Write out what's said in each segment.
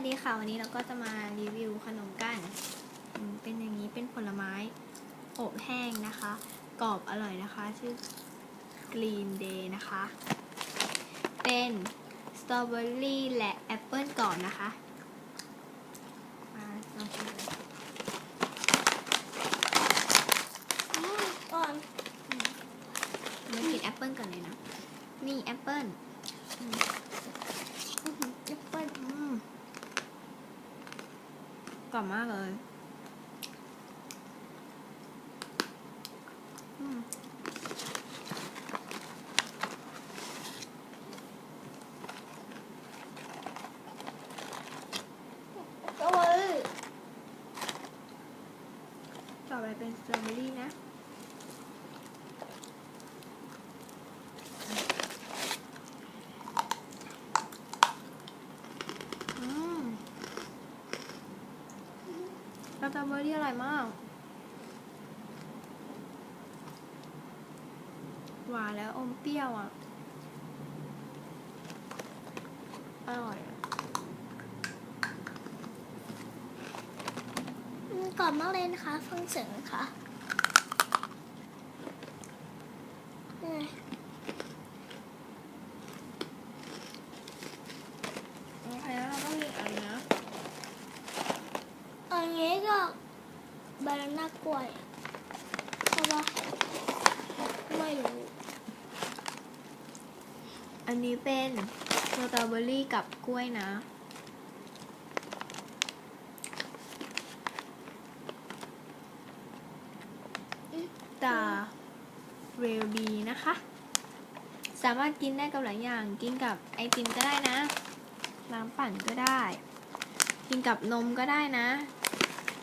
วัสดีค่ะ วันนี้เราก็จะมารีวิวขนมกันอืมเป็นอย่างนี้เป็นผลไม้อบแห้งนะคะ กรอบอร่อยนะคะ ชื่อ Green Day นะคะ เป็นสตรอเบอรี่และแอปเปิลก่อนนะคะมาลองชิมเลยอืมก่อนมากินแอปเปิลก่อนเลยนะ นี่แอปเปิลอืม อื้อหือแอปเปิ้ล อืม กรอบมากเลยอืมโอ้ยต่อไปเป็นสตรอเบอรี่นะ สตรอเบอรี่อร่อยมาก หวานแล้วอมเปรี้ยวอะ อร่อยอะกรอบมากเลยนะคะ ฟังเสียงนะคะนี่ไง โอเคแล้วเราต้องมีอันนะ อันนี้ก็ บานาน่ากล้วยเพราะว่าไม่รู้ อันนี้เป็นสตรอเบอรี่กับกล้วยนะ ตาเรลบีนะคะ สามารถกินได้กับหลายอย่าง กินกับไอติมก็ได้นะ น้ำปั่นก็ได้ กินกับนมก็ได้นะ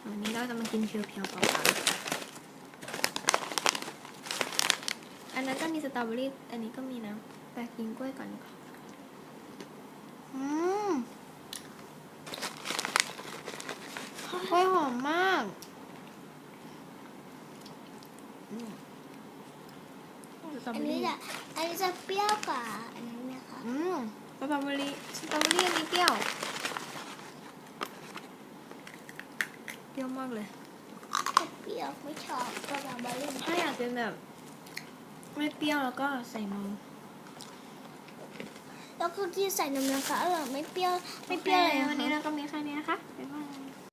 วันนี้เราจะมากินเพียวๆเปล่าๆนะคะอันนั้นก็มีสตรอเบอรี่ อันนี้ก็มีนะ แต่กินกล้วยก่อนดีกว่าอืมกล้วยหอมมากอืมสตรออัเบอนนี้รี่จะอันนี้จะเปรี้ยวกว่าอันนี้นะคะอืมสตรอเบอรี่สตรอเบอรี่อันนี้เปรี้ยว เปรี้ยวมากเลยเปรี้ยวไม่ชอบก็แบบบาร์ถ้าอยากเป็นแบบ ไม่เปรี้ยวแล้วก็ใส่นมแล้วก็ที่ใส่นมนะคะอร่อยไม่เปรี้ยวไม่เปรี้ยวเลยโอคนะวันนี้คะเราก็มีแค่นี้นะคะบ๊ายบาย